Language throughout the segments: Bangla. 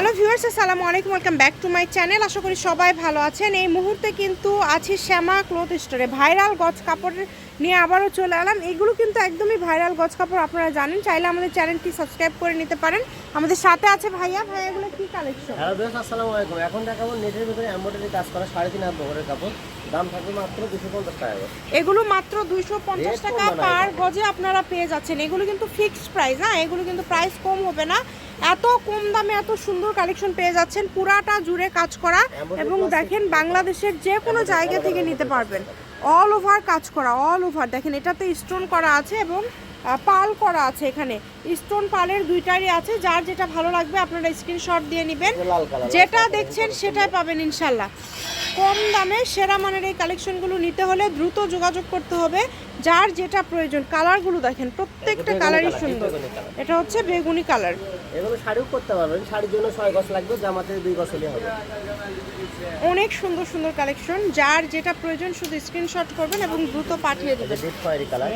হ্যালো ভিউয়ার্স, আসসালামু আলাইকুম, welcome back to my channel. আশা করি সবাই ভালো আছেন। এই মুহূর্তে কিন্তু আছি শ্যামা ক্লোথ স্টোরে। ভাইরাল গজ কাপড় নিয়ে আবারও চলে এলাম। এগুলো কিন্তু একদমই ভাইরাল গজ কাপড় আপনারা জানেন। চাইলে আমাদের চ্যানেলটি সাবস্ক্রাইব করে নিতে পারেন। আমাদের সাথে আছে ভাইয়া। ভাইয়া এগুলো কি কালেকশন হ্যালো বেশ আসসালামু আলাইকুম। এখন দেখাবো নেটের ভিতরে এমব্রয়ডারি কাজ করা সাড়ে তিন হাত বহরের কাপড়। দাম থাকবে মাত্র দুশো পঞ্চাশ টাকা এগুলো মাত্র দুইশো পঞ্চাশ Rate টাকা কম না পার গজে আপনারা পেয়ে যাচ্ছেন। এগুলো কিন্তু ফিক্সড প্রাইস হ্যাঁ? এগুলো কিন্তু প্রাইস কম হবে না। এত কম দামে এত সুন্দর কালেকশন পেয়ে যাচ্ছেন। পুরাটা জুড়ে কাজ করা। এবং দেখেন বাংলাদেশের যে কোনো জায়গা থেকে নিতে পারবেন। অল ওভার কাজ করা অল ওভার দেখেন এটাতে স্টোন করা আছে এবং পাল করা আছে এখানে। স্টোন পালের দুইটারই আছে যার যেটা ভালো লাগবে আপনারা স্ক্রিনশট দিয়ে নেবেন। যেটা দেখছেন সেটাই পাবেন ইনশাল্লাহ। কম দামে সেরা মানের এই কালেকশনগুলো নিতে হলে দ্রুত যোগাযোগ করতে হবে। যার যেটা প্রয়োজন কালারগুলো দেখেন প্রত্যেকটা কালারই সুন্দর। এটা হচ্ছে বেগুনি কালার। এগুলো শাড়িও করতে পারবেন শাড়ির জন্য ছয় লাগবে জামাতে দুই হলে হবে। অনেক সুন্দর সুন্দর কালেকশন। যার যেটা প্রয়োজন শুধু স্ক্রিনশট করবেন এবং দ্রুত পাঠিয়ে দেবেন। ডিপ খয়েরি কালার।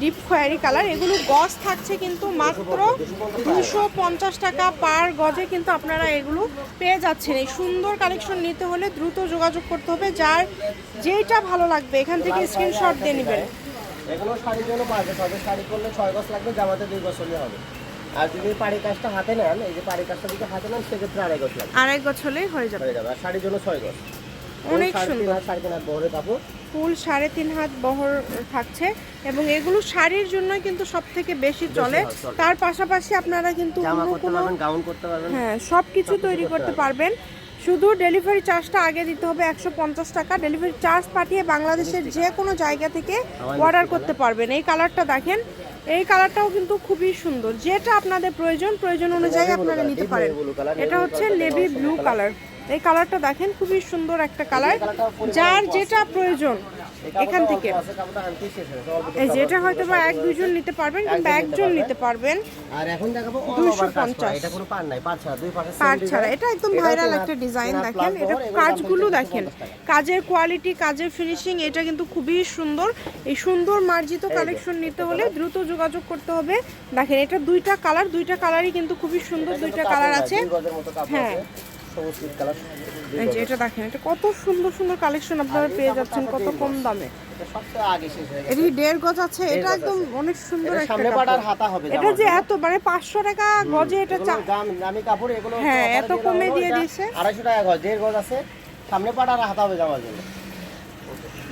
ডিপ খয়েরি কালার। এগুলো গজ থাকছে কিন্তু মাত্র দুশো পঞ্চাশ টাকা পার গজে কিন্তু আপনারা এগুলো পেয়ে যাচ্ছেন। এই সুন্দর কালেকশন নিতে হলে দ্রুত যোগাযোগ করতে হবে। যার যেটা ভালো লাগবে এখান থেকে স্ক্রিনশট দিয়ে নেবেন। এগুলো শাড়ির জন্য পাঁচ গছ হবে শাড়ি করলে ছয় গছ লাগবে জামাতে দুই গছ হলে হবে। আর যদি পাড়ি কাজটা হাতে নেন এই যে পাড়ি কাজটা যদি হাতে নেন সেক্ষেত্রে আড়াই গছ লাগবে। আড়াই গজ হলেই হয়ে যাবে। হয়ে যাবে আর শাড়ির জন্য ছয় গছ অনেক সুন্দর। সাড়ে তিন হাত বহরের কাপড়। ফুল সাড়ে তিন হাত বহর থাকছে এবং এগুলো শাড়ির জন্যই কিন্তু সব থেকে বেশি চলে। তার পাশাপাশি আপনারা কিন্তু গাউন করতে পারবেন। হ্যাঁ সব কিছু তৈরি করতে পারবেন। শুধু ডেলিভারি চার্জটা আগে দিতে হবে একশো পঞ্চাশ টাকা। ডেলিভারি চার্জ পাঠিয়ে বাংলাদেশের যে কোনো জায়গা থেকে অর্ডার করতে পারবেন। এই কালারটা দেখেন। এই কালারটাও কিন্তু খুবই সুন্দর। যেটা আপনাদের প্রয়োজন প্রয়োজন অনুযায়ী আপনারা নিতে পারেন। এটা হচ্ছে নেভি ব্লু কালার এই কালারটা দেখেন খুবই সুন্দর একটা কালার যার যেটা প্রয়োজন। এখান থেকে। এই যেটা হয়তো বা এক দুজন নিতে পারবেন কিংবা একজন নিতে পারবেন। আর এখন দেখাবো। এটা কোনো পার নাই পার ছাড়া দুই পাশে পার ছাড়া। এটা একদম ভাইরাল একটা ডিজাইন দেখেন। এটা কাজগুলো দেখেন। কাজের কোয়ালিটি কাজের ফিনিশিং এটা কিন্তু খুবই সুন্দর। এই সুন্দর মার্জিত কালেকশন নিতে হলে দ্রুত যোগাযোগ করতে হবে। দেখেন এটা দুইটা কালার দুইটা কালারই কিন্তু খুবই সুন্দর দুইটা কালার আছে। হ্যাঁ। সবুজ কালার, এই যে এটা দেখেন এটা কত সুন্দর সুন্দর কালেকশন আপনারা পেয়ে যাচ্ছেন কত কম দামে। এটা দেড় গজ আছে? এটা একদম অনেক সুন্দর একটা হবে এটা যে এত মানে পাঁচশো টাকা গজে এটা দাম- দামি কাপড়, এগুলো হ্যাঁ, এত কমে দিয়ে দিয়েছে। আড়াইশো টাকা গজ, দেড় গজ আছে, সামনে পাটার হাতা হবে জামার জন্য।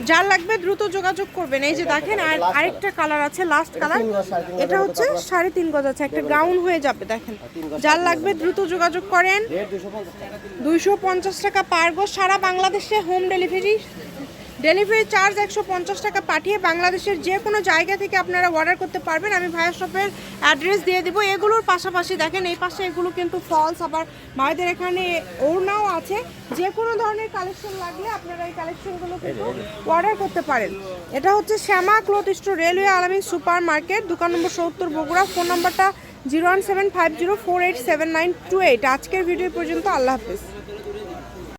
যার লাগবে দ্রুত যোগাযোগ করবেন। এই যে দেখেন, আর আরেকটা কালার আছে লাস্ট কালার। এটা হচ্ছে সাড়ে তিন গজ আছে, একটা গাউন হয়ে যাবে, দেখেন। যার লাগবে দ্রুত যোগাযোগ করেন। দুইশো পঞ্চাশ টাকা পার গজ, সারা বাংলাদেশে হোম ডেলিভারি ডেলিভারি চার্জ একশো পঞ্চাশ টাকা পাঠিয়ে বাংলাদেশের যে কোনো জায়গা থেকে আপনারা অর্ডার করতে পারবেন। আমি ভাইয়া শপের অ্যাড্রেস দিয়ে দিব। এগুলোর পাশাপাশি দেখেন, এই পাশে এগুলো কিন্তু ফলস আবার ভাইদের এখানে ওড়নাও আছে। যে কোনো ধরনের কালেকশন লাগলে আপনারা এই কালেকশনগুলো কিন্তু অর্ডার করতে পারেন। এটা হচ্ছে Shyama cloth store, railway Alamin super market দোকান নম্বর সত্তর বগুড়া, ফোন নম্বরটা zero one seven five zero four eight seven nine two eight. আজকের ভিডিও পর্যন্ত, আল্লাহ হাফিজ।